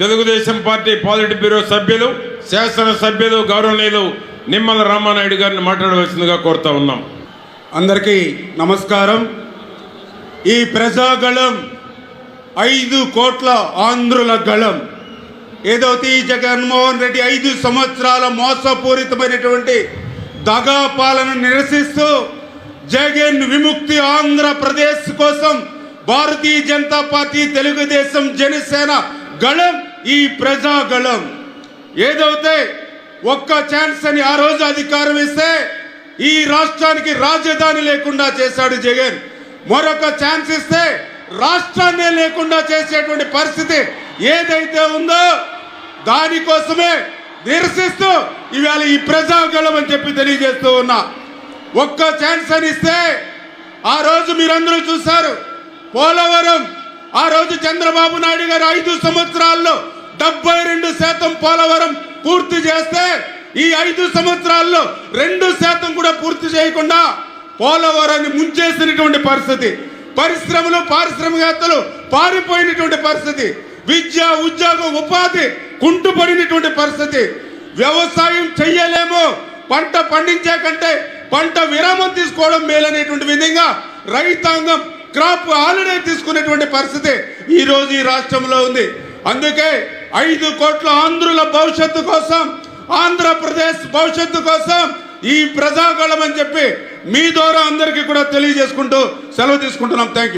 Telugu Desam party పాలిట్ bureau సభ్యులు శాసన సభ్యులు గౌరవనీయులు నిమ్మల రామానాయుడు గారిని మాట్లాడవలసిందిగా కోరుతా ఉన్నాం. అందరికీ నమస్కారం. ఈ ప్రజాగళం ఐదు కోట్ల ఆంధ్రుల గళం. ఏదైతే ఈ జగన్మోహన్ రెడ్డి ఐదు సంవత్సరాల మోసపూరితమైనటువంటి దగా పాలన నిరసిస్తూ జగన్ విముక్తి ఆంధ్రప్రదేశ్ కోసం భారతీయ జనతా పార్టీ తెలుగుదేశం జనసేన గళం ఈ ప్రజాగళం ఏదైతే ఒక్క ఛాన్స్ అని ఆ రోజు అధికారం ఇస్తే ఈ రాష్ట్రానికి రాజధాని లేకుండా చేశాడు జగన్. మరొక ఛాన్స్ ఇస్తే రాష్ట్రాన్నే లేకుండా చేసేటువంటి పరిస్థితి ఏదైతే ఉందో దానికోసమే నిరసిస్తూ ఇవాళ ఈ ప్రజాగళం అని చెప్పి తెలియజేస్తూ ఉన్నా. ఒక్క ఛాన్స్ అని ఇస్తే ఆ రోజు మీరందరూ చూశారు పోలవరం ఆ రోజు చంద్రబాబు నాయుడు గారు ఐదు సంవత్సరాల్లో డెబ్బై రెండు శాతం పోలవరం పూర్తి చేస్తే ఈ ఐదు సంవత్సరాల్లో రెండు శాతం కూడా పూర్తి చేయకుండా పోలవరాన్ని ముంచేసినటువంటి పరిస్థితి పరిశ్రమలు పారిశ్రామికవేత్తలు పారిపోయినటువంటి పరిస్థితి విద్య ఉద్యోగం ఉపాధి కుంటుపడినటువంటి పరిస్థితి. వ్యవసాయం చెయ్యలేము పంట పండించే కంటే పంట విరామం తీసుకోవడం మేలనేటువంటి విధంగా రైతాంగం క్రాప్ హాలిడే తీసుకునేటువంటి పరిస్థితి ఈ రోజు ఈ రాష్ట్రంలో ఉంది. అందుకే ఐదు కోట్ల ఆంధ్రుల భవిష్యత్తు కోసం ఆంధ్రప్రదేశ్ భవిష్యత్తు కోసం ఈ ప్రజాగళం అని చెప్పి మీ ద్వారా అందరికీ కూడా తెలియజేసుకుంటూ సెలవు తీసుకుంటున్నాం. Thank you